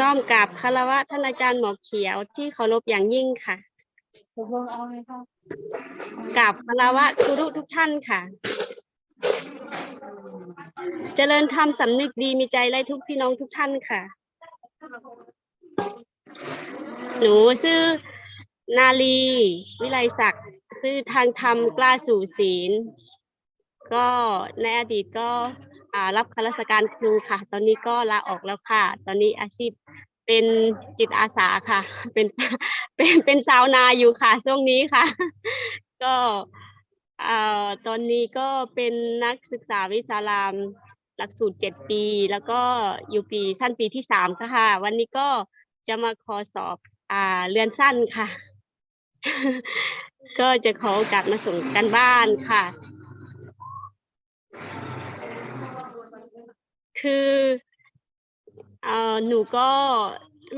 น้อมกราบคารวะท่านอาจารย์หมอเขียวที่เคารพอย่างยิ่งค่ะตกลงเอาไหมคะกราบคารวะครูรุทุกท่านค่ะ เจริญธรรมสำนึกดีมีใจไร้ทุกพี่น้องทุกท่านค่ะ หนูชื่อนาลีวิไลศักดิ์ชื่อทางธรรมกล้าสู่ศีล ก็ในอดีตก็อ่า รับข้าราชการครูค่ะ ตอนนี้ก็ลาออกแล้วค่ะ ตอนนี้อาชีพเป็นจิตอาสาค่ะ เป็นเป็นเป็นชาวนาอยู่ค่ะช่วงนี้ค่ะ ก็เอ่อตอนนี้ก็เป็นนักศึกษาวิชารามหลักสูตรเจ็ดปี แล้วก็อยู่ปีสั้นปีที่สามค่ะ วันนี้ก็จะมาขอสอบอ่าเรียนสั้นค่ะ ก็จะขอโอกาสมาส่งกันบ้านค่ะ คือเอ่อหนูก็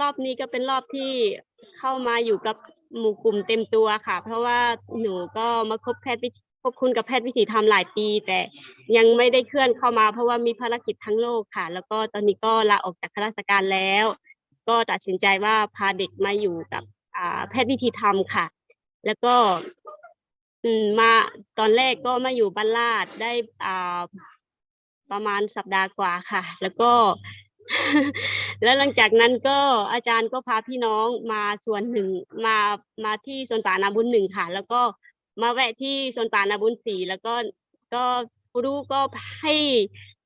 รอบนี้ก็เป็นรอบที่เข้ามาอยู่กับหมู่กลุ่มเต็มตัวค่ะ เพราะว่าหนูก็มาคบแพทย์วิคบคุณกับแพทย์วิถีธรรมหลายปี แต่ยังไม่ได้เคลื่อนเข้ามาเพราะว่ามีภารกิจทั้งโลกค่ะ แล้วก็ตอนนี้ก็ลาออกจากข้าราชการแล้ว ก็ตัดสินใจว่าพาเด็กมาอยู่กับอ่าแพทย์วิถีธรรมค่ะ แล้วก็อืมมาตอนแรกก็มาอยู่บ้านลาดได้อ่า ประมาณสัปดาห์กว่าค่ะ แล้วก็ แล้วหลังจากนั้นก็อาจารย์ก็พาพี่น้องมาส่วนหนึ่งมามาที่สวนป่านาบุญหนึ่งค่ะ แล้วก็มาแวะที่สวนป่านาบุญสี่แล้วก็ก็ครูก็ให้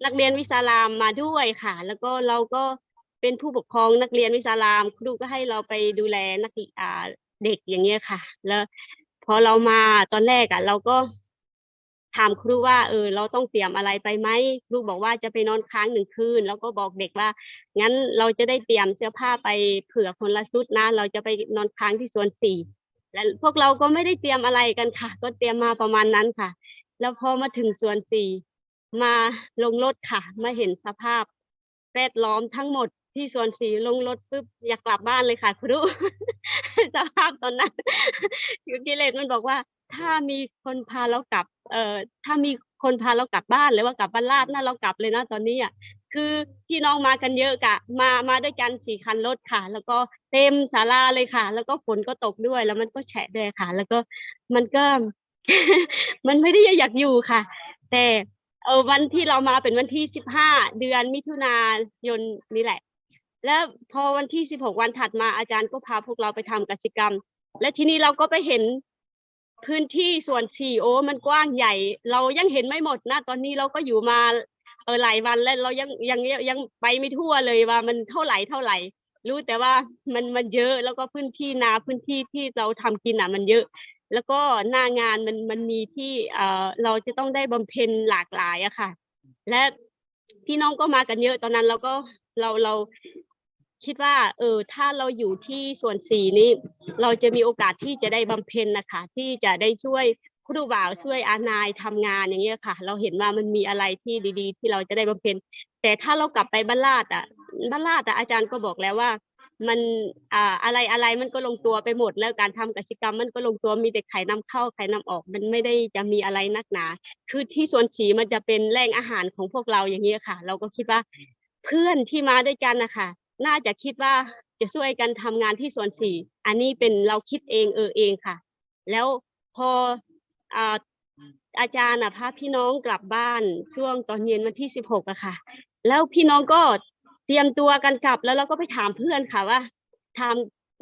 นักเรียนวิสารามมาด้วยค่ะ แล้วก็เราก็เป็นผู้ปกครองนักเรียนวิสาราม ครูก็ให้เราไปดูแลนักเรียนอ่าเด็กอย่างเงี้ยค่ะ แล้วพอเรามาตอนแรกอะ เราก็ ถามครูว่าเออเราต้องเตรียมอะไรไปไหมครูบอกว่าจะไปนอนค้างหนึ่งคืน แล้วก็บอกเด็กว่า งั้นเราจะได้เตรียมเสื้อผ้าไปเผื่อคนละชุดนะ เราจะไปนอนค้างที่สวนสี่และพวกเราก็ไม่ได้เตรียมอะไรกันค่ะ ก็เตรียมมาประมาณนั้นค่ะ แล้วพอมาถึงสวนสี่มาลงรถค่ะ มาเห็นสภาพแวดล้อมทั้งหมดที่สวนสี่ลงรถปุ๊บอยากกลับบ้านเลยค่ะครูสภาพตอนนั้นคือกิเลสมันบอกว่า ถ้ามีคนพาเรากลับ เอ่อถ้ามีคนพาเรากลับบ้านหรือว่ากลับบ้านลาดน่าเรากลับเลยนะตอนนี้อะคือพี่น้องมากันเยอะกะ มามาด้วยกันสี่คันรถค่ะ แล้วก็เต็มศาลาเลยค่ะ แล้วก็ฝนก็ตกด้วย แล้วมันก็แฉะด้วยค่ะ แล้วก็มันก็ มันไม่ได้อยากอยู่ค่ะ แต่เออวันที่เรามาเป็นวันที่สิบห้าเดือนมิถุนายนนี่แหละ แล้วพอวันที่สิบหกวันถัดมาอาจารย์ก็พาพวกเราไปทำกิจกรรม และทีนี้เราก็ไปเห็น พื้นที่ส่วนสี่โอ มันกว้างใหญ่ เรายังเห็นไม่หมดนะตอนนี้เราก็อยู่มาเออหลายวันแล้วเรายังยังยังไปไม่ทั่วเลยว่ามันเท่าไหร่เท่าไหร่ รู้แต่ว่ามันมันเยอะแล้วก็พื้นที่นาพื้นที่ที่เราทำกินอะมันเยอะ แล้วก็หน้างานมันมันมีที่เออเราจะต้องได้บำเพ็ญหลากหลายอะค่ะ และพี่น้องก็มากันเยอะตอนนั้นเราก็เราเรา คิดว่า เออ ถ้าเราอยู่ที่ส่วนสี่นี้ เราจะมีโอกาสที่จะได้บำเพ็ญนะคะ ที่จะได้ช่วยครูบ่าวช่วยอานายทำงานอย่างเงี้ยค่ะ เราเห็นว่ามันมีอะไรที่ดีๆ ที่เราจะได้บำเพ็ญ แต่ถ้าเรากลับไปบ้านลาดอะบ้านลาดอะอาจารย์ก็บอกแล้วว่า มันอ่าอะไรอะไรมันก็ลงตัวไปหมด แล้วการทำกิจกรรมมันก็ลงตัวมีแต่ไข่นำเข้าไข่นำออก มันไม่ได้จะมีอะไรนักหนา คือที่ส่วนฉีมันจะเป็นแหล่งอาหารของพวกเราอย่างเงี้ยค่ะ เราก็คิดว่าเพื่อนที่มาด้วยกันนะคะ น่าจะคิดว่าจะช่วยกันทำงานที่ส่วนสี่อันนี้เป็นเราคิดเองเออเองค่ะ แล้วพออาอาจารย์อะพาพี่น้องกลับบ้านช่วงตอนเย็นวันที่สิบหกอะค่ะ แล้วพี่น้องก็เตรียมตัวกันกลับแล้วเราก็ไปถามเพื่อนค่ะว่าถาม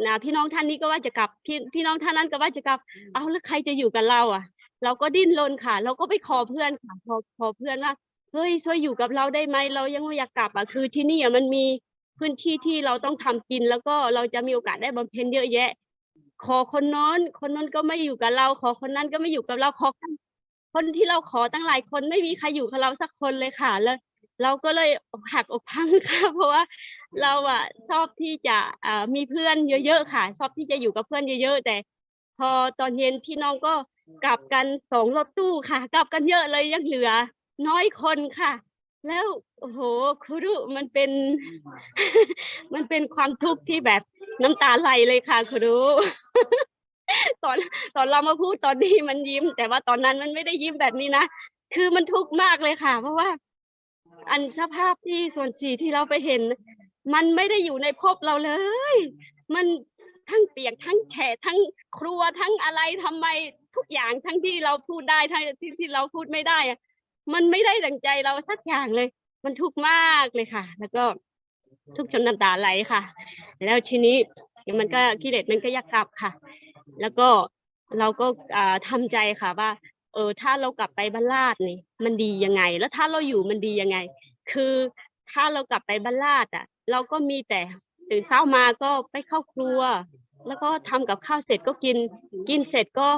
นะพี่น้องท่านนี้ก็ว่าจะกลับพี่พี่น้องท่านนั้นก็ว่าจะกลับ เอาแล้วใครจะอยู่กับเราอะ เราก็ดิ้นรนค่ะ เราก็ไปขอเพื่อนค่ะขอขอเพื่อนว่าเฮ้ยช่วยอยู่กับเราได้ไหมเรายังไม่อยากกลับอะคือที่นี่อะมันมี พื้นที่ที่เราต้องทำกินแล้วก็เราจะมีโอกาสได้บำเพ็ญเยอะแยะ ขอคนโน้น คนโน้นก็ไม่อยู่กับเรา ขอคนนั้นก็ไม่อยู่กับเราขอคนที่เราขอตั้งหลายคนไม่มีใครอยู่กับเราสักคนเลยค่ะแล้วเราก็เลยหักอกพังค่ะ เพราะว่าเราอะชอบที่จะอมีเพื่อนเยอะๆค่ะ ชอบที่จะอยู่กับเพื่อนเยอะๆ แต่ พอตอนเย็นพี่น้องก็กลับกันสองรถตู้ค่ะ กลับกันเยอะเลยยังเหลือ น้อยคนค่ะ แล้วโอ้โหครูรุมันเป็น มันเป็นความทุกข์ที่แบบน้ำตาไหลเลยค่ะครูรุตอนตอนเรามาพูดตอนนี้มันยิ้ม แต่ว่าตอนนั้นมันไม่ได้ยิ้มแบบนี้นะคือมันทุกข์มากเลยค่ะ เพราะว่า อันสภาพที่ส่วนฉีที่เราไปเห็น มันไม่ได้อยู่ในภพเราเลย มันทั้งเปียกทั้งแฉะทั้งครัวทั้งอะไรทำไมทุกอย่างทั้งที่เราพูดได้ทั้งที่ที่เราพูดไม่ได้อะ มันไม่ได้ดังใจเราสักอย่างเลย มันทุกข์มากเลยค่ะ แล้วก็ทุกข์จนน้ำตาไหลค่ะ แล้วทีนี้มันก็กิเลสมันก็อยากกลับค่ะ แล้วก็เราก็อ่าทำใจค่ะว่า เออถ้าเรากลับไปบ้านลาดนี่ มันดียังไง แล้วถ้าเราอยู่มันดียังไง คือถ้าเรากลับไปบ้านลาดอะ เราก็มีแต่ตื่นเช้ามาก็ไปเข้าครัว แล้วก็ทำกับข้าวเสร็จก็กิน กินเสร็จก็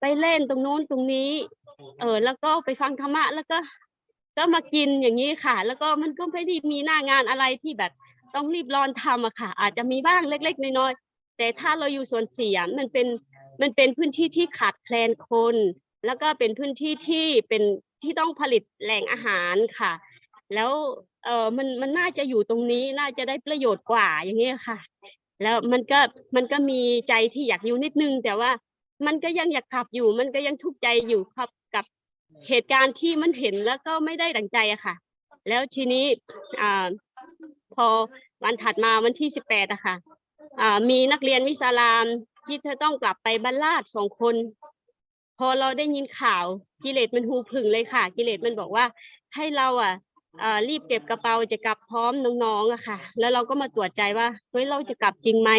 ไปเล่นตรงโน้นตรงนี้ เออ แล้วก็ไปฟังธรรมะ แล้วก็ ก็มากินอย่างนี้ค่ะ แล้วก็มันก็ไม่ได้มีหน้างานอะไรที่แบบต้องรีบร้อนทำอะค่ะ อาจจะมีบ้างเล็ก ๆ น้อยๆแต่ถ้าเราอยู่ส่วนเสียมันเป็นมันเป็นพื้นที่ที่ขาดแคลนคน แล้วก็เป็นพื้นที่ที่เป็นที่ต้องผลิตแหล่งอาหารค่ะ แล้วเออมันมันน่าจะอยู่ตรงนี้น่าจะได้ประโยชน์กว่าอย่างเงี้ค่ะ แล้วมันก็มันก็มีใจที่อยากอยู่นิดนึง แต่ว่า มันก็ยังอยากกลับอยู่ มันก็ยังทุกข์ใจอยู่ครับกับเหตุการณ์ที่มันเห็นแล้วก็ไม่ได้ดังใจอะค่ะ แล้วทีนี้อ่าพอวันถัดมาวันที่สิบแปดอะค่ะอ่ามีนักเรียนวิสารามที่เธอต้องกลับไปบ้านลาดสองคน พอเราได้ยินข่าวกิเลสมันหูผึ่งเลยค่ะ กิเลสมันบอกว่าให้เราอะอ่ารีบเก็บกระเป๋าจะกลับพร้อมน้องๆอะค่ะ แล้วเราก็มาตรวจใจว่าเฮ้ยเราจะกลับจริงไหม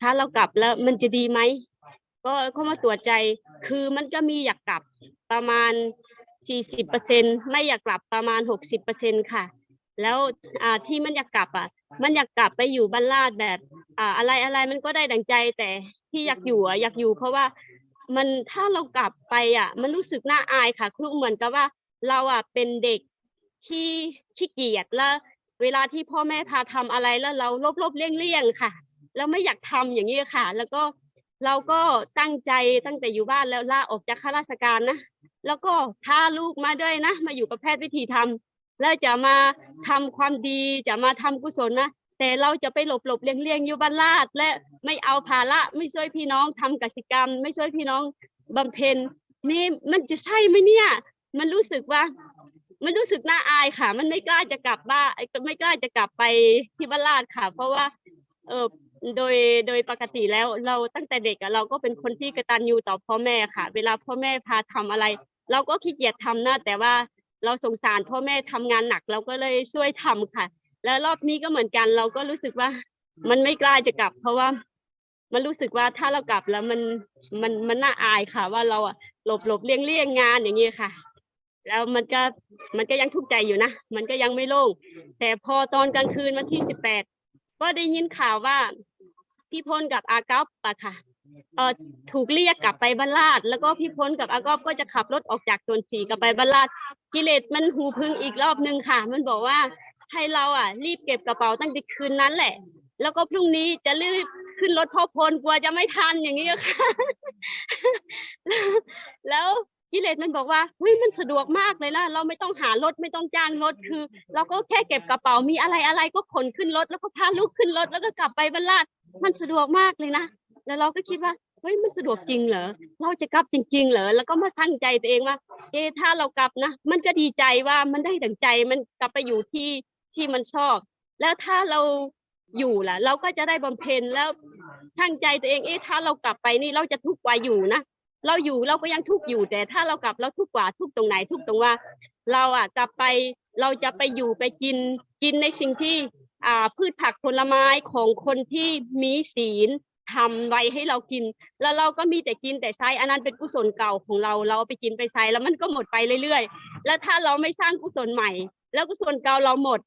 ถ้าเรากลับแล้วมันจะดีไหม ก็ก็มาตรวจใจคือมันก็มีอยากกลับประมาณสี่สิบเปอร์เซ็นไม่อยากกลับประมาณหกสิบเปอร์เซ็นค่ะ แล้วที่มันอยากกลับอะ มันอยากกลับไปอยู่บ้านลาดแบบอะไรอะไรมันก็ได้ดังใจแต่ที่อยากอยู่อะอยากอยู่เพราะว่ามันถ้าเรากลับไปอะ มันรู้สึกน่าอายค่ะ ครูเหมือนกับว่า เราอะเป็นเด็กที่ขี้เกียจแล้วเวลาที่พ่อแม่พาทำอะไรแล้วเราลบลบๆเลี่ยงเลี่ยงๆค่ะ แล้วไม่อยากทำอย่างนี้ค่ะ แล้วก็ เราก็ตั้งใจตั้งแต่อยู่บ้านแล้วลาออกจากข้าราชการนะ แล้วก็พาลูกมาด้วยนะ มาอยู่กับแพทย์วิธีทำแล้วจะมาทำความดีจะมาทำกุศลนะแต่เราจะไปหลบหลบเลี่ยงเลี่ยงอยู่บ้านลาด และไม่เอาภาระไม่ช่วยพี่น้องทำกสิกรรม ไม่ช่วยพี่น้องบำเพ็ญนี่มันจะใช่ไหมเนี่ย มันรู้สึกว่า มันรู้สึกน่าอายค่ะ มันไม่กล้าจะกลับบ้านไม่กล้าจะกลับไปที่บ้านลาดค่ะ เพราะว่า เออ โดยโดยปกติแล้วเราตั้งแต่เด็กอะเราก็เป็นคนที่กตัญญูต่อพ่อแม่ค่ะ เวลาพ่อแม่พาทำอะไร เราก็ขี้เกียจทำนะแต่ว่าเราสงสารพ่อแม่ทำงานหนักเราก็เลยช่วยทำค่ะ แล้วรอบนี้ก็เหมือนกัน เราก็รู้สึกว่า มันไม่กล้าจะกลับ เพราะว่า มันรู้สึกว่าถ้าเรากลับแล้วมันมันมันน่าอายค่ะ ว่าเราอะหลบหลบเลี่ยงเลี่ยงงานอย่างนี้ค่ะ แล้วมันก็มันก็ยังทุกข์ใจอยู่นะมันก็ยังไม่โล่งแต่พอตอนกลางคืนวันที่สิบแปดก็ได้ยินข่าวว่า พี่พลกับอากัปอะค่ะเออถูกเรียกกลับไปบ้านลาด แล้วก็พี่พลกับอากัปก็จะขับรถออกจากสวนสีกลับไปบ้านลาดกิเลสมันหูพึ่งอีกรอบนึงค่ะ มันบอกว่าให้เราอะ รีบเก็บกระเป๋าตั้งแต่คืนนั้นแหละ แล้วก็พรุ่งนี้จะรีบขึ้นรถพ่อพลกลัวจะไม่ทันอย่างนี้ค่ะแล้วแล้วกิเลสมันบอกว่าเฮ้ยมันสะดวกมากเลยล่ะเราไม่ต้องหารถไม่ต้องจ้างรถคือ เราก็แค่เก็บกระเป๋ามีอะไรอะไรก็ขนขึ้นรถแล้วก็พาลูกขึ้นรถแล้วก็กลับไปบ้านลาด มันสะดวกมากเลยนะแล้วเราก็คิดว่าเฮ้ยมันสะดวกจริงเหรอเราจะกลับจริง ๆ เหรอแล้วก็มาตั้งใจตัวเองว่า เอถ้าเรากลับนะมันก็ดีใจว่ามันได้ดังใจมันกลับไปอยู่ที่ที่มันชอบ แล้วถ้าเราอยู่ล่ะ เราก็จะได้บำเพ็ญแล้วตั้งใจตัวเองเอ๊ะถ้าเรากลับไปนี่เราจะทุกข์กว่าอยู่นะเราอยู่เราก็ยังทุกข์อยู่ แต่ถ้าเรากลับเราทุกข์กว่าทุกข์ตรงไหนทุกข์ตรงว่า เราอะกลับไปเราจะไปอยู่ไปกินกินในสิ่งที่ พืชผักผลไม้ของคนที่มีศีลทำไว้ให้เรากิน แล้วเราก็มีแต่กินแต่ใช้อันนั้นเป็นกุศลเก่าของเรา เราไปกินไปใช้แล้วมันก็หมดไปเรื่อยๆ แล้วถ้าเราไม่สร้างกุศลใหม่ แล้วกุศลเก่าเราหมด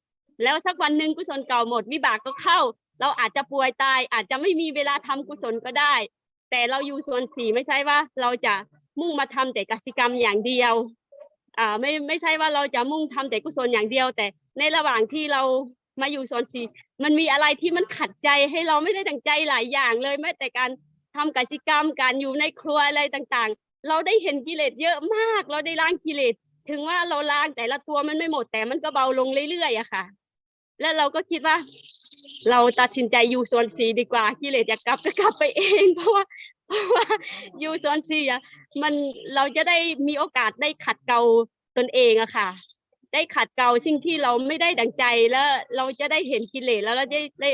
แล้วสักวันหนึ่งกุศลเก่าหมดวิบากก็เข้า เราอาจจะป่วยตาย อาจจะไม่มีเวลาทำกุศลก็ได้ แต่เราอยู่ส่วนสี่ไม่ใช่ว่า เราจะมุ่งมาทำแต่กสิกรรมอย่างเดียว อ่าไม่ไม่ใช่ว่าเราจะมุ่งทำแต่กุศลอย่างเดียว แต่ในระหว่างที่เรา มาอยู่ส่วนสี่มันมีอะไรที่มันขัดใจให้เราไม่ได้ดังใจหลายอย่างเลยแม้แต่การทำกสิกรรมการอยู่ในครัวอะไรต่างๆ เราได้เห็นกิเลสเยอะมาก เราได้ล้างกิเลสถึงว่าเราล้างแต่ละตัวมันไม่หมดแต่มันก็เบาลงเรื่อยๆอะค่ะ แล้วเราก็คิดว่า เราตัดสินใจอยู่ส่วนสีดีกว่ากิเลสอยากกลับก็กลับไปเอง เพราะว่าเพราะว่าอยู่ส่วนสีอะมันเราจะได้มีโอกาสได้ขัดเกลาตนเองอะค่ะ ได้ขัดเกลาสิ่งที่เราไม่ได้ดังใจแล้วเราจะได้เห็นกิเลสแล้วเราจะได้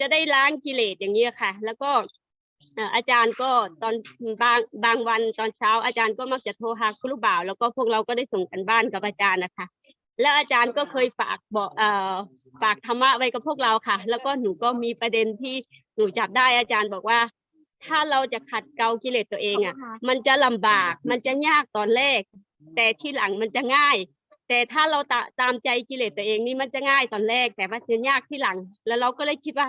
จะได้ล้างกิเลสอย่างนี้ยค่ะ แล้วก็เอ่ออาจารย์ก็ตอนบางบางวันตอนเช้า อาจารย์ก็มักจะโทรหาครูบ่าว แล้วก็พวกเราก็ได้ส่งกันบ้านกับอาจารย์นะคะ แล้วอาจารย์ก็เคยฝากบอกเอ่อฝากธรรมะไว้กับพวกเราค่ะ แล้วก็หนูก็มีประเด็นที่หนูจับได้อาจารย์บอกว่า ถ้าเราจะขัดเกลากิเลสตัวเองอะ มันจะลำบากมันจะยากตอนแรก แต่ที่หลังมันจะง่าย แต่ถ้าเราตาตามใจกิเลสตัวเองนี่มันจะง่ายตอนแรก แต่ว่าจะยากที่หลัง แล้วเราก็เลยคิดว่า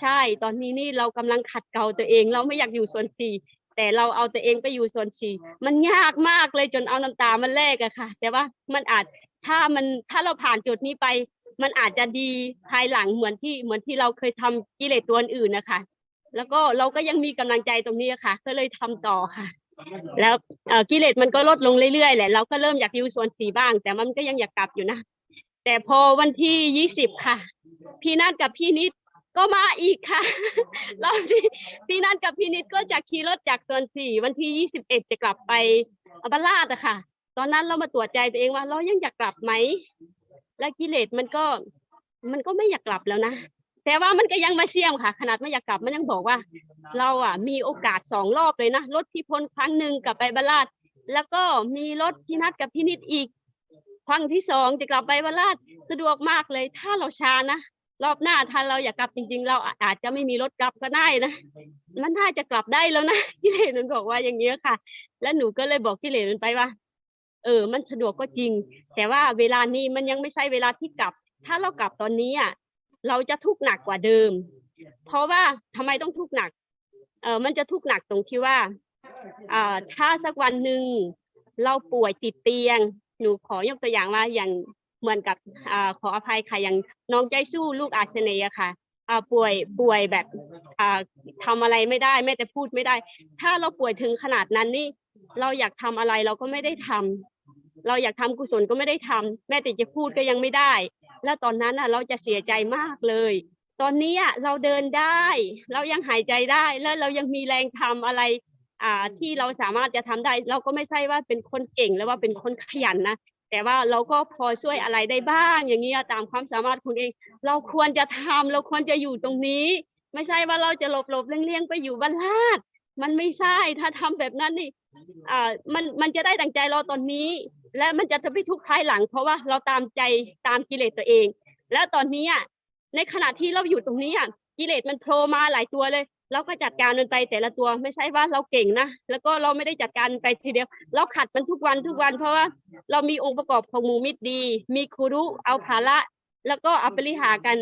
ใช่ตอนนี้นี่เรากำลังขัดเกลาตัวเอง เราไม่อยากอยู่ส่วนสี่แต่เราเอาตัวเองไปอยู่ส่วนสี่มันยากมากเลยจนเอาน้ำตามันแลกอะค่ะ แต่ว่ามันอาจถ้ามันถ้าเราผ่านจุดนี้ไป มันอาจจะดีภายหลังเหมือนที่เหมือนที่เราเคยทำกิเลสตัวอื่นนะคะแล้วก็เราก็ยังมีกำลังใจตรงนี้ค่ะ ก็เลยทำต่อค่ะ แล้วกิเลสมันก็ลดลงเรื่อยๆแหละเราก็เริ่มอยากอยู่ส่วนสีบ้าง แต่มันก็ยังอยากกลับอยู่นะ แต่พอวันที่ยี่สิบค่ะ พี่นัทกับพี่นิดก็มาอีกค่ะรอบนี้พี่นัทกับพี่นิดก็จะขี่รถจากส่วนสี่วันที่ยี่สิบเอ็ดจะกลับไปบัลลาดอะค่ะ ตอนนั้นเรามาตรวจใจตัวเองว่าเรายังอยากกลับไหมและกิเลสมันก็มันก็ไม่อยากกลับแล้วนะ แต่ว่ามันก็ยังมาเสี่ยมค่ะ ขนาดไม่อยากกลับมันยังบอกว่า เราอะมีโอกาสสองรอบเลยนะรถพี่พลครั้งหนึ่งกลับไปบาลาดแล้วก็มีรถพี่นัดกับพี่นิดอีกครั้งที่สองจะกลับไปบาลาดสะดวกมากเลย ถ้าเราช้านะรอบหน้าถ้าเราอยากกลับจริง ๆ เราอาจจะไม่มีรถกลับก็ได้นะมันน่าจะกลับได้แล้วนะกิเลสมันบอกว่าอย่างนี้ยค่ะ แล้วหนูก็เลยบอกกิเลสมันไปว่า เออ มันสะดวกก็จริง แต่ว่าเวลานี้มันยังไม่ใช่เวลาที่กลับ ถ้าเรากลับตอนนี้อะ เราจะทุกข์หนักกว่าเดิม เพราะว่าทำไมต้องทุกข์หนัก เออมันจะทุกข์หนักตรงที่ว่าอ่าถ้าสักวันหนึ่งเราป่วยติดเตียง หนูขอยกตัวอย่างว่าอย่างเหมือนกับอ่าขออภัยค่ะอย่างน้องใจสู้ลูกอาชเนยอะค่ะอ่าป่วยป่วยแบบอ่าทำอะไรไม่ได้แม้แต่พูดไม่ได้ ถ้าเราป่วยถึงขนาดนั้นนี่ เราอยากทำอะไรเราก็ไม่ได้ทำเราอยากทำกุศลก็ไม่ได้ทำแม้แต่จะพูดก็ยังไม่ได้ แล้วตอนนั้นอะ เราจะเสียใจมากเลย ตอนนี้อะเราเดินได้ เรายังหายใจได้ แล้วเรายังมีแรงทำอะไร อ่าที่เราสามารถจะทำได้ เราก็ไม่ใช่ว่าเป็นคนเก่งแล้วว่าเป็นคนขยันนะแต่ว่าเราก็พอช่วยอะไรได้บ้าง อย่างนี้ยตามความสามารถคุณเอง เราควรจะทำเราควรจะอยู่ตรงนี้ ไม่ใช่ว่าเราจะหลบหลบเลี่ยงๆไปอยู่บ้านลาดมันไม่ใช่ถ้าทำแบบนั้นนี่อ่ามันมันจะได้ดังใจเราตอนนี้ และมันจะทำให้ทุกข์ภายหลัง เพราะว่าเราตามใจตามกิเลสตัวเอง แล้วตอนนี้อะในขณะที่เราอยู่ตรงนี้อะกิเลสมันโผล่มาหลายตัวเลย เราก็จัดการมันไปแต่ละตัวไม่ใช่ว่าเราเก่งนะแล้วก็เราไม่ได้จัดการไปทีเดียว เราขัดมันทุกวันทุกวัน เพราะว่าเรามีองค์ประกอบของมูมิตรดี มีครูรุเอาภาระแล้วก็เอาไปริหากัน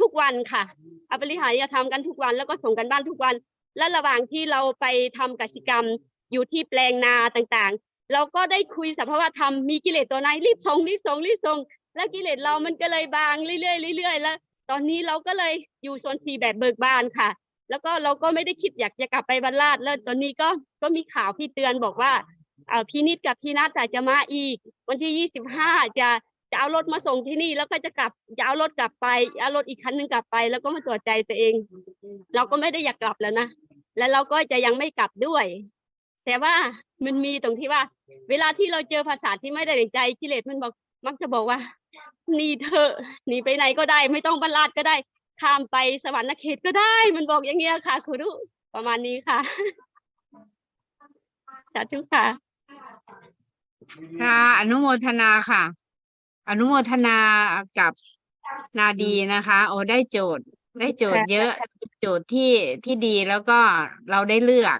ทุกวันค่ะเอาไปริหารจะทำกันทุกวัน แล้วก็ส่งกันบ้านทุกวัน และระหว่างที่เราไปทำกิจกรรมอยู่ที่แปลงนาต่าง เราก็ได้คุยสภาวะธรรมมีกิเลสตัวไหนรีบส่งรีบส่งรีบส่งแล้วกิเลสเรามันก็เลยบางเรื่อยๆเรื่อยๆแล้ว ตอนนี้เราก็เลยอยู่โซนซีแบบเบิกบานค่ะ แล้วก็เราก็ไม่ได้คิดอยากจะกลับไปบรรลาดแล้วตอนนี้ก็ก็มีข่าวพี่เตือนบอกว่าเออพี่นิดกับพี่นัทอาจจะมาอีก วันที่ยี่สิบห้าจะจะเอารถมาส่งที่นี่แล้วก็จะกลับจะเอารถกลับไปเอารถอีกคันหนึงกลับไป แล้วก็มาตรวจใจตัวเอง เราก็ไม่ได้อยากกลับแล้วนะ แล้วเราก็จะยังไม่กลับด้วย แต่ว่ามันมีตรงที่ว่า เวลาที่เราเจอภาษาที่ไม่ได้ดั่งใจกิเลสมันบอกมักจะบอกว่าหนีเถอะหนีไปไหนก็ได้ ไม่ต้องบรรลาดก็ได้ ข้ามไปสวรรค์เขตก็ได้ มันบอกอย่างเงี้ยค่ะครูรุประมาณนี้ค่ะสาธุค่ะ ค่ะ อนุโมทนาค่ะ อนุโมทนากับนาดีนะคะ โอ้ได้โจทย์ ได้โจทย์เยอะ โจทย์ที่ที่ดีแล้วก็เราได้เลือก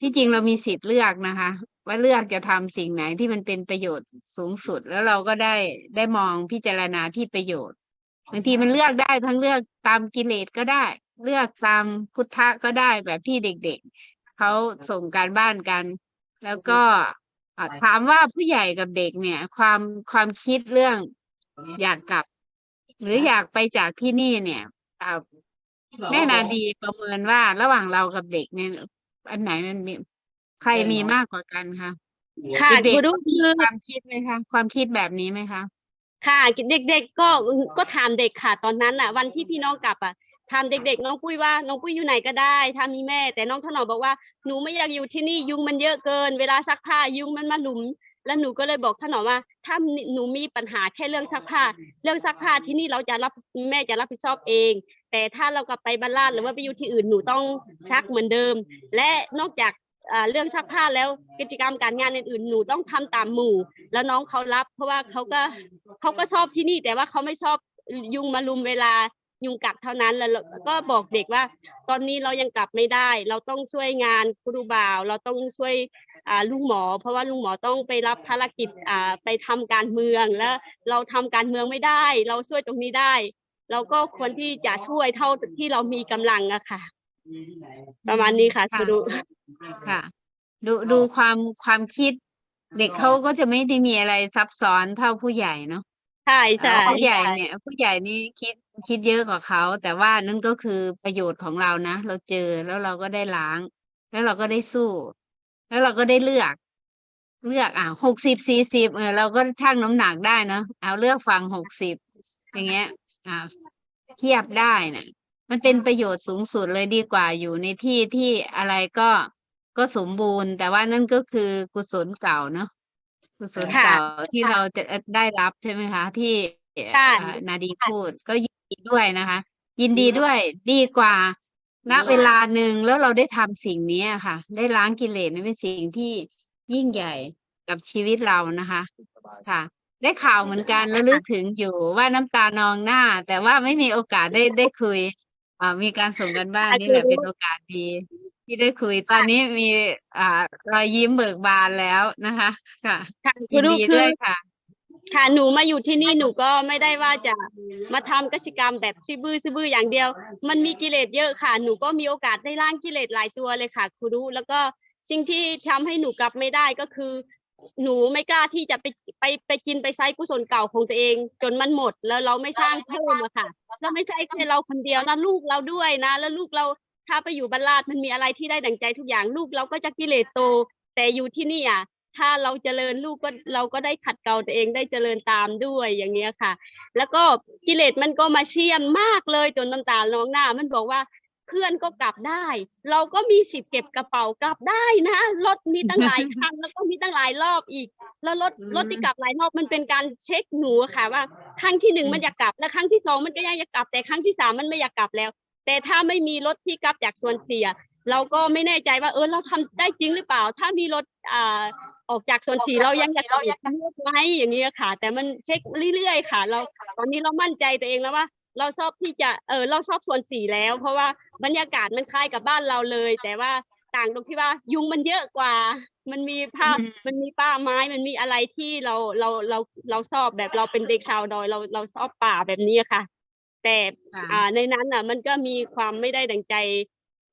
ที่จริงเรามีสิทธิ์เลือกนะคะ ว่าเลือกจะทำสิ่งไหนที่มันเป็นประโยชน์สูงสุด แล้วเราก็ได้ได้มองพิจารณาที่ประโยชน์บางทีมันเลือกได้ทั้งเลือกตามกิเลสก็ได้ เลือกตามพุทธะก็ได้แบบที่เด็กๆเขาส่งการบ้านกัน แล้วก็ถามว่าผู้ใหญ่กับเด็กเนี่ย ความความคิดเรื่องอยากกลับ หรืออยากไปจากที่นี่เนี่ยแม่นาดีประเมินว่าระหว่างเรากับเด็กเนี่ย อันไหนมันมีใครมีมากกว่ากันคะค่ะเด็กครูรุๆมีคือความคิดไหมคะ ความคิดแบบนี้ไหมคะค่ะเด็กๆก็ก็ถามเด็กค่ะ ตอนนั้นอะ วันที่พี่น้องกลับอะถามเด็กๆน้องปุ้ยว่าน้องปุ้ยอยู่ไหนก็ได้ถ้ามีแม่ แต่น้องถนอมบอกว่าหนูไม่อยากอยู่ที่นี่ยุงมันเยอะเกิน เวลาซักผ้ายุงมันมาหลุม แล้วหนูก็เลยบอกถนอมว่า ถ้าหนูมีปัญหาแค่เรื่องซักผ้า เรื่องซักผ้าที่นี่เราจะรับแม่จะรับผิดชอบเอง แต่ถ้าเรากลับไปบ้านลาดหรือว่าไปอยู่ที่อื่นหนูต้องซักเหมือนเดิม และนอกจากเรื่องซักผ้าแล้วกิจกรรมการงานอื่นๆหนูต้องทำตามหมู่ แล้วน้องเขารับ เพราะว่าเขาก็เขาก็ชอบที่นี่ แต่ว่าเขาไม่ชอบยุงมารุมเวลายุงกัดเท่านั้นแล้วก็บอกเด็กว่า ตอนนี้เรายังกลับไม่ได้ เราต้องช่วยงานครูบ่าว เราต้องช่วยลุงหมอ เพราะว่าลุงหมอต้องไปรับภารกิจไปทำการเมืองแล้วเราทำการเมืองไม่ได้ เราช่วยตรงนี้ได้ เราก็ควรที่จะช่วยเท่าที่เรามีกำลังอะค่ะ ประมาณนี้ค่ะค่ะ สรุปค่ะ ดูดูความความคิด เด็กเขาก็จะไม่ได้มีอะไรซับซ้อนเท่าผู้ใหญ่เนาะใช่ใช่ผู้ใหญ่เนี่ย ผู้ใหญ่นี่คิดคิดเยอะกว่าเขาแต่ว่านั่นก็คือประโยชน์ของเรานะเราเจอแล้วเราก็ได้ล้าง แล้วเราก็ได้สู้ แล้วเราก็ได้เลือก เลือกอะหกสิบสี่สิบเออเราก็ชั่งน้ำหนักได้เนาะเอาเลือกฟังหกสิบอย่างเงี้ย อ่าเทียบได้น่ะ มันเป็นประโยชน์สูงสุดเลยดีกว่าอยู่ในที่ที่อะไรก็ก็สมบูรณ์ แต่ว่านั่นก็คือกุศลเก่าเนาะกุศลค่ะเก่าที่เราจะได้รับใช่ไหมคะ ที่ใช่อ่านาดีพูดก็ยินดีด้วยนะคะ ยินดีด้วยดีกว่าณเวลาหนึ่งแล้วเราได้ทำสิ่งนี้อะค่ะ ได้ล้างกิเลสนี่เป็นสิ่งที่ยิ่งใหญ่กับชีวิตเรานะคะ ค่ะ ได้ข่าวเหมือนกันแล้วลึกถึงอยู่ว่าน้ำตานองหน้า แต่ว่าไม่มีโอกาสได้ได้คุย อ่า มีการส่งกันบ้านค่ะนี่แหละคือเป็นโอกาสดี ที่ได้คุยตอนนี้มีอ่ารอยยิ้มเบิกบานแล้วนะคะ ค่ะค่ะยินรู้ดีคืด้อวยค่ะ ค่ะหนูมาอยู่ที่นี่หนูก็ไม่ได้ว่าจะมาทำกิจกรรมแบบซิบื้อซิบื้ออย่างเดียว มันมีกิเลสเยอะค่ะ หนูก็มีโอกาสได้ล้างกิเลสหลายตัวเลยค่ะครูรู้แล้วก็สิ่งที่ทำให้หนูกลับไม่ได้ก็คือ หนูไม่กล้าที่จะไปไปไปกินไปใช้กุศลเก่าของตัวเอง จนมันหมดแล้วเราไม่สร้างเพิ่มอะค่ะแล้วไม่ใช่แค่เราคนเดียวแล้วลูกเราด้วยนะ แล้วลูกเราถ้าไปอยู่บ้านลาดมันมีอะไรที่ได้ดั่งใจทุกอย่างลูกเราก็จะกิเลสโต แต่อยู่ที่นี่อะถ้าเราเจริญลูกก็เราก็ได้ขัดเกลาตัวเองได้เจริญตามด้วยอย่างเงี้ยค่ะ แล้วก็กิเลสมันก็มาเชี่ยมมากเลยจนน้ำตาน้องหน้า มันบอกว่า เพื่อนก็กลับได้ เราก็มีสิทธิ์เก็บกระเป๋ากลับได้นะรถมีตั้งหลายคันแล้วก็มีตั้งหลายรอบอีก แล้วรถอืมรถที่กลับหลายรอบมันเป็นการเช็คหนูอะค่ะว่าครั้งที่หนึ่งมันอยากกลับ แล้วครั้งที่สองมันก็ยังอยากกลับ แต่ครั้งที่สามมันไม่อยากกลับแล้ว แต่ถ้าไม่มีรถที่กลับจากส่วนเสีย เราก็ไม่แน่ใจว่าเออเราทำได้จริงหรือเปล่า ถ้ามีรถอ่าออกจากส่วนสีเรายังอยากเราอยากเลือกไว้อย่างนี้ยค่ะ แต่มันเช็คเรื่อยๆค่ะ เราตอนนี้เรามั่นใจตัวเองแล้วว่า เราชอบที่จะเออเราชอบส่วนสีแล้ว เพราะว่าบรรยากาศมันคล้ายกับบ้านเราเลย แต่ว่าต่างตรงที่ว่ายุงมันเยอะกว่า มันมีผ้าอืมมันมีป้าไม้มันมีอะไรที่เราเราเราเราชอบแบบเราเป็นเด็กชาวดอยเราเราชอบป่าแบบนี้ค่ะ แต่ค่ะอ่าในนั้นอะ มันก็มีความไม่ได้ดังใจ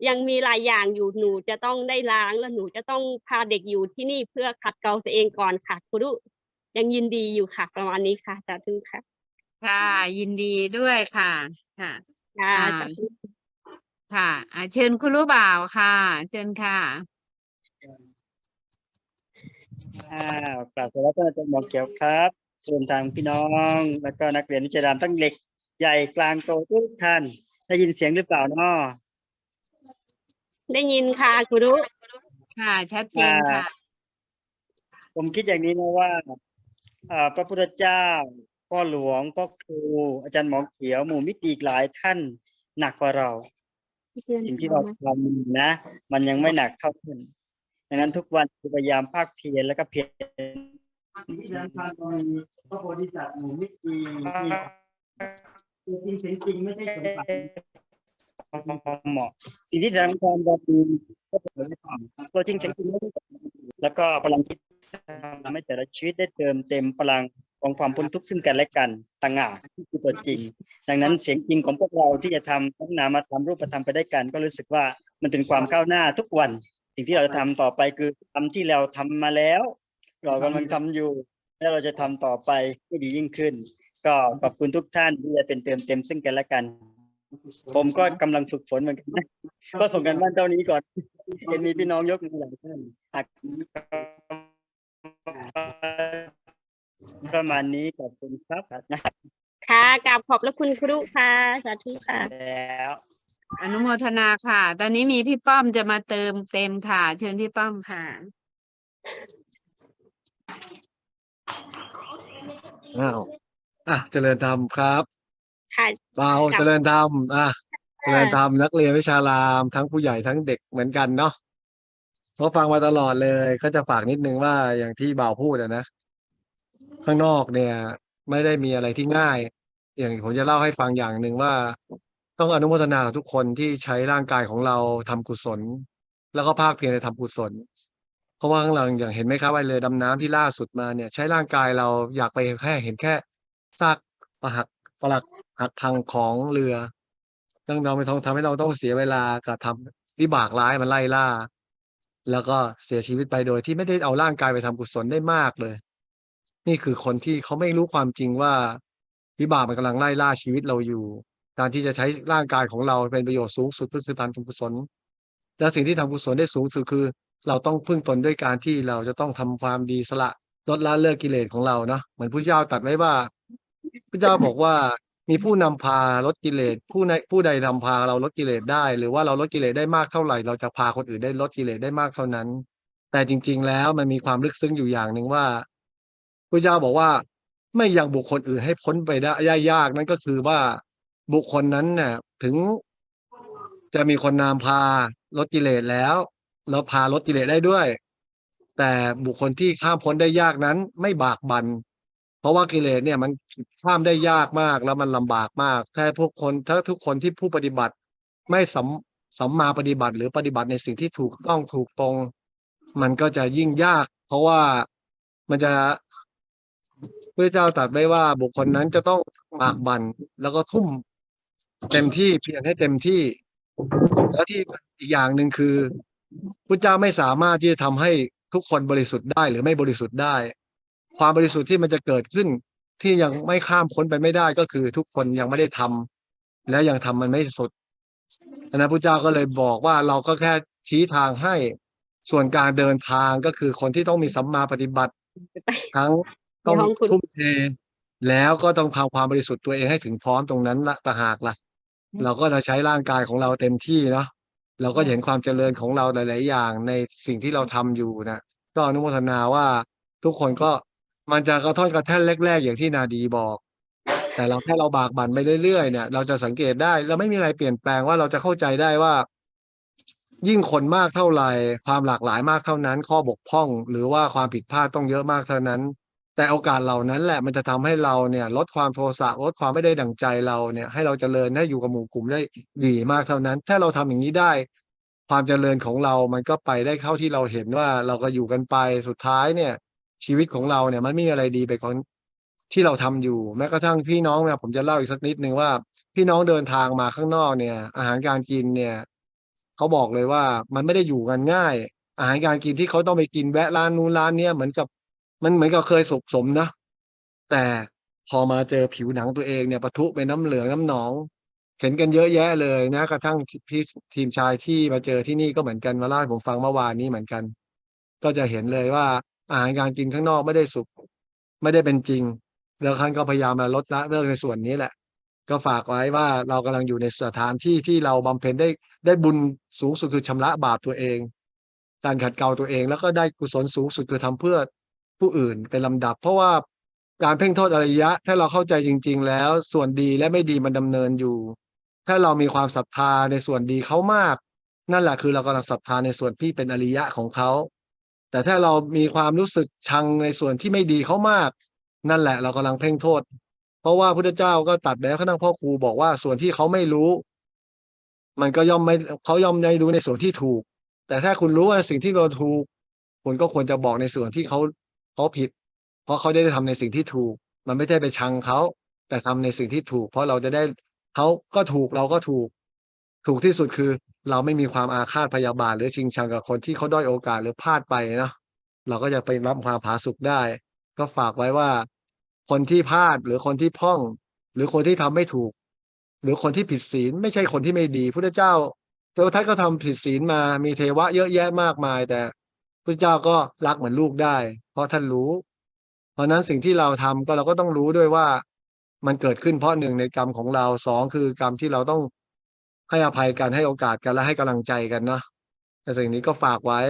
ยังมีหลายอย่างอยู่หนูจะต้องได้ล้างแล้วหนูจะต้องพาเด็กอยู่ที่นี่เพื่อขัดเกลาตัวเองก่อนค่ะครูรุยังยินดีอยู่ค่ะประมาณนี้ค่ะสาธุค่ะ ค่ะ ยินดีด้วยค่ะ ค่ะ ค่ะอ่าสาธุค่ะอ่าเชิญคุณรู้บ่าวค่ะ เชิญค่ะอ่ากราบขอรับท่านอาจารย์หมอเขียวครับส่วนทางพี่น้องแล้วก็นักเรียนวิจารณ์ตั้งเล็ก ใหญ่กลางโตทุกท่านได้ยินเสียงหรือเปล่าเนาะ ได้ยินค่ะครูรุค่ะ ชัดเจนค่ะ ผมคิดอย่างนี้นะว่าอ่าพระพุทธเจ้า พ่อหลวงพ่อครูอาจารย์หมอเขียวหมู่มิตรอีกหลายท่านหนักกว่าเรา สิ่งที่เราทำนะ มันยังไม่หนักเท่าท่านดังนั้นทุกวันพยายามภาคเพียรแล้วก็เพียรที่เดินทางโดยพระโพธิสัตว์หมู่มิตรจริงตัวจริงเสียงจริงไม่ใช่สมบัติเหมาะสิ่งที่สำคัญก็คือตัวจริงเสียงจริงไม่ได้แล้วก็พลังจิตทำให้แต่ละชีวิตได้เติมเต็มพลัง ของความพ้นทุกข์ซึ่งกันและกันต่างหากที่คือตัวจริง ดังนั้นเสียงจริงของพวกเราที่จะทำทั้งนามธรรมรูปธรรมไปได้วยกัน ก็รู้สึกว่ามันเป็นความก้าวหน้าทุกวัน สิ่งที่เราจะทำต่อไปคือทำที่เราทำมาแล้ว เรากำลังทำอยู่ และเราจะทำต่อไปให้ดียิ่งขึ้น ก็ขอบคุณทุกท่านที่จะเป็นเติมเต็มซึ่งกันและกัน ผมก็กำลังฝึกฝนเหมือนกันนะก็ส่งกันบ้านเท่านี้ก่อนเห็นมีพี่น้องยกมือหลายท่านอะ ประมาณนี้ขอบคุณครับนะค่ะกราบขอบพระคุณครูค่ะสาธุค่ะ แล้วอนุโมทนาค่ะ ตอนนี้มีพี่ป้อมจะมาเติมเต็มค่ะ เชิญพี่ป้อมค่ะ อ้าวอะเจริญธรรมครับค่ะเบาเจริญธรรมอะเจริญธรรมนักเรียนวิชารามทั้งผู้ใหญ่ทั้งเด็กเหมือนกันเนาะเพราะฟังมาตลอดเลยก็จะฝากนิดนึงว่าอย่างที่บ่าวพูดอะนะ ข้างนอกเนี่ย ไม่ได้มีอะไรที่ง่าย อย่างผมจะเล่าให้ฟังอย่างหนึ่งว่า ต้องอนุโมทนากับทุกคนที่ใช้ร่างกายของเราทำกุศล แล้วก็ภาคเพียรในทำกุศล เพราะว่าข้างหลังอย่างเห็นไหมครับไอเรือดำน้ำที่ล่าสุดมาเนี่ย ใช้ร่างกายเราอยากไปแค่เห็นแค่ซากปรักปรักหักพังของเรือต้องเราไม่ต้องทำให้เราต้องเสียเวลากับทำวิบากร้ายมันไล่ล่า แล้วก็เสียชีวิตไปโดยที่ไม่ได้เอาร่างกายไปทำกุศลได้มากเลย นี่คือคนที่เขาไม่รู้ความจริงว่าวิบากมันกำลังไล่ล่าชีวิตเราอยู่ การที่จะใช้ร่างกายของเราเป็นประโยชน์สูงสุดก็คือการทำกุศล และสิ่งที่ทำกุศลได้สูงสุดคือ เราต้องพึ่งตนด้วยการที่เราจะต้องทำความดีสละลดละเลิกกิเลสของเราเนาะเหมือนพระเจ้าตรัดไว้ว่าพระเจ้าบอกว่ามีผู้นำพาลดกิเลสผู้ใดผู้ใดนำพาเราลดกิเลสได้ หรือว่าเราลดกิเลสได้มากเท่าไหร่ เราจะพาคนอื่นได้ลดกิเลสได้มากเท่านั้น แต่จริง ๆ แล้วมันมีความลึกซึ้งอยู่อย่างหนึ่งว่า พระเจ้าบอกว่า ไม่ยังบุคคลอื่นให้พ้นไปได้ยากนั่นก็คือว่าบุคคลนั้นเนี่ยถึงจะมีคนนำพาลดกิเลสแล้วแล้วพาลดกิเลสได้ด้วย แต่บุคคลที่ข้ามพ้นได้ยากนั้น ไม่บากบันเพราะว่ากิเลสเนี่ยมันข้ามได้ยากมากแล้วมันลำบากมากถ้าพวกคนถ้าทุกคนที่ผู้ปฏิบัติ ไม่สัมสัมมาปฏิบัติ หรือปฏิบัติในสิ่งที่ถูกต้องถูกตรง มันก็จะยิ่งยาก เพราะว่ามันจะ พระเจ้าตรัสไว้ว่าบุคคลนั้นจะต้องบากบันแล้วก็ทุ่มเต็มที่เพียรให้เต็มที่ แล้วที่อีกอย่างหนึ่งคือพระเจ้าไม่สามารถที่จะทำให้ทุกคนบริสุทธิ์ได้หรือไม่บริสุทธิ์ได้ ความบริสุทธิ์ที่มันจะเกิดขึ้นที่ยังไม่ข้ามพ้นไปไม่ได้ก็คือทุกคนยังไม่ได้ทำและยังทำมันไม่สุดดังนั้นพระเจ้าก็เลยบอกว่าเราก็แค่ชี้ทางให้ส่วนการเดินทางก็คือคนที่ต้องมีสัมมาปฏิบัติ ทั้ง ต้องในห้องคุณทุ่มเท แล้วก็ต้องทำความบริสุทธิ์ตัวเองให้ถึงพร้อมตรงนั้นละต่างหากล่ะ เราก็จะใช้ร่างกายของเราเต็มที่เนาะเราก็เห็นความเจริญของเราหลาย ๆ อย่างในสิ่งที่เราทำอยู่นะก็อนุโมทนาว่าทุกคนก็มันจะกระท่อนกระแท่นแรก ๆ อย่างที่นาดีบอก แต่เราแค่เราบากบั่นไปเรื่อย ๆ เนี่ย เราจะสังเกตได้เราไม่มีอะไรเปลี่ยนแปลงว่าเราจะเข้าใจได้ว่า ยิ่งคนมากเท่าไหร่ความหลากหลายมากเท่านั้น ข้อบกพร่อง หรือว่าความผิดพลาดต้องเยอะมากเท่านั้น แต่โอกาสเหล่านั้นแหละมันจะทำให้เราเนี่ยลดความโทสะลดความไม่ได้ดั่งใจเราเนี่ยให้เราเจริญได้อยู่กับหมู่กลุ่มได้ดีมากเท่านั้น ถ้าเราทำอย่างนี้ได้ ความเจริญของเรามันก็ไปได้เข้าที่เราเห็นว่าเราก็อยู่กันไปสุดท้ายเนี่ย ชีวิตของเราเนี่ยมันไม่มีอะไรดีไปกว่าที่เราทำอยู่ แม้กระทั่งพี่น้องเนี่ยผมจะเล่าอีกสักนิดนึงว่า พี่น้องเดินทางมาข้างนอกเนี่ย อาหารการกินเนี่ยเขาบอกเลยว่ามันไม่ได้อยู่กันง่าย อาหารการกินที่เขาต้องไปกินแวะร้านนู้นร้านเนี้ยเหมือนกับ มันเหมือนกับเคยสุขสมนะ แต่พอมาเจอผิวหนังตัวเองเนี่ยปะทุเป็นน้ำเหลืองน้ำหนอง เห็นกันเยอะแยะเลยนะ กระทั่งพี่ทีมชายที่มาเจอที่นี่ก็เหมือนกันมาเล่าให้ผมฟังเมื่อวานนี้เหมือนกัน ก็จะเห็นเลยว่าอาหารการกินข้างนอกไม่ได้สุขไม่ได้เป็นจริง แล้วท่านก็พยายามมาลดละเลิกในส่วนนี้แหละ ก็ฝากไว้ว่าเรากำลังอยู่ในสถานที่ที่เราบำเพ็ญได้ได้บุญสูงสุดคือชำระบาปตัวเอง การขัดเกลาตัวเองแล้วก็ได้กุศลสูงสุดคือทำเพื่อ ผู้อื่นเป็นลำดับ เพราะว่าการเพ่งโทษอริยะ ถ้าเราเข้าใจจริง ๆ แล้วส่วนดีและไม่ดีมันดำเนินอยู่ ถ้าเรามีความศรัทธาในส่วนดีเขามาก นั่นแหละคือเรากำลังศรัทธาในส่วนที่เป็นอริยะของเขา แต่ถ้าเรามีความรู้สึกชังในส่วนที่ไม่ดีเขามาก นั่นแหละเรากำลังเพ่งโทษ เพราะว่าพุทธเจ้าก็ตัดแบบข้างพ่อครูบอกว่าส่วนที่เขาไม่รู้ มันก็ย่อมไม่เขาย่อมไม่รู้ในส่วนที่ถูก แต่ถ้าคุณรู้ว่าสิ่งที่เราถูกคุณก็ควรจะบอกในส่วนที่เขา เขาผิด เพราะเขาได้ทำในสิ่งที่ถูก มันไม่ได้ไปชังเขาแต่ทำในสิ่งที่ถูก เพราะเราจะได้เขาก็ถูกเราก็ถูก ถูกที่สุดคือ เราไม่มีความอาฆาตพยาบาทหรือชิงชังกับคนที่เขาด้อยโอกาสหรือพลาดไปเนาะเราก็จะไปรับความผาสุกได้ ก็ฝากไว้ว่า คนที่พลาดหรือคนที่พ่อง หรือคนที่ทำไม่ถูก หรือคนที่ผิดศีลไม่ใช่คนที่ไม่ดีพุทธเจ้าเทวทัตก็ทำผิดศีลมามีเทวะเยอะแยะมากมาย แต่พุทธเจ้าก็รักเหมือนลูกได้ เพราะท่านรู้ เพราะนั้นสิ่งที่เราทำก็เราก็ต้องรู้ด้วยว่ามันเกิดขึ้นเพราะหนึ่งในกรรมของเราสองคือกรรมที่เราต้องให้อภัยกันให้โอกาสกันและให้กำลังใจกันเนาะแต่สิ่งนี้ก็ฝากไว้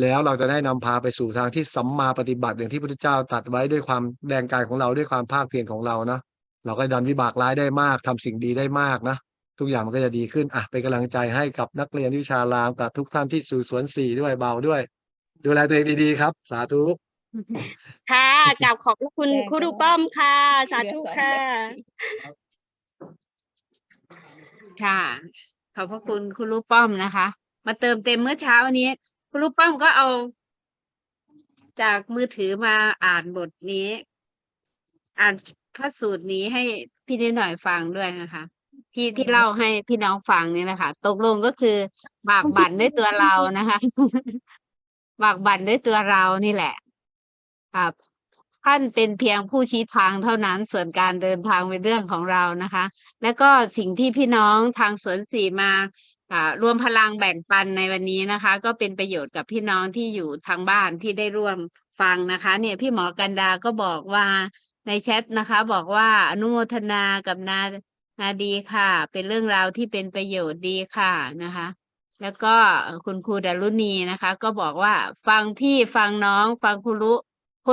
แล้วเราจะได้นำพาไปสู่ทางที่สัมมาปฏิบัติอย่างที่พระพุทธเจ้าตรัดไว้ด้วยความแรงกายของเราด้วยความภาคเพียรของเรานะเราก็ดันวิบากร้ายได้มากทำสิ่งดีได้มากนะทุกอย่างมันก็จะดีขึ้นอะเป็นกำลังใจให้กับนักเรียนวิชารามกับทุกท่านที่สู่สวนสี่ด้วยเบาด้วย ดูแลตัวเองดีๆครับ สาธุ ค่ะกราบขอบพระคุณแจ้งครูกันดูนะป้อมค่ะ สาธุเดี๋ยวสอนค่ะ ค่ะ ขอบพระคุณคุณลูกป้อมนะคะ มาเติมเต็มเมื่อเช้านี้คุณลูกป้อมก็เอา จากมือถือมาอ่านบทนี้ อ่านพระสูตรนี้ให้พี่นิดหน่อยฟังด้วยนะคะ ที่ที่เล่าให้พี่น้องฟังนี่แหละค่ะ ตกลงก็คือบากบั่นด้วยตัวเรานะคะ บากบั่นด้วยตัวเรานี่แหละ ครับท่านเป็นเพียงผู้ชี้ทางเท่านั้นส่วนการเดินทางเป็นเรื่องของเรานะคะ แล้วก็สิ่งที่พี่น้องทางสวนสีมาอ่ารวมพลังแบ่งปันในวันนี้นะคะ ก็เป็นประโยชน์กับพี่น้องที่อยู่ทางบ้านที่ได้ร่วมฟังนะคะ เนี่ยพี่หมอกันดาก็บอกว่าในแชทนะคะ บอกว่าอนุโมทนากับนานาดีค่ะ เป็นเรื่องราวที่เป็นประโยชน์ดีค่ะนะคะแล้วก็คุณครูดารุณีนะคะ ก็บอกว่าฟังพี่ฟังน้อง ฟังครูรุ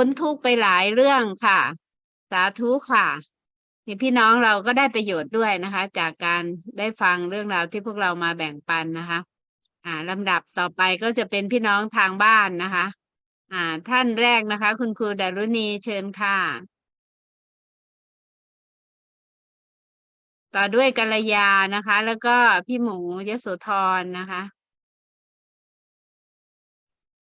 พ้นทุกข์ไปหลายเรื่องค่ะ สาธุค่ะนี่พี่น้องเราก็ได้ประโยชน์ด้วยนะคะ จากการได้ฟังเรื่องราวที่พวกเรามาแบ่งปันนะคะ อ่าลำดับต่อไปก็จะเป็นพี่น้องทางบ้านนะคะ อ่า ท่านแรกนะคะ คุณครูดารุณีเชิญค่ะ ต่อด้วยกัลยานะคะ แล้วก็พี่หมูยโสธรนะคะ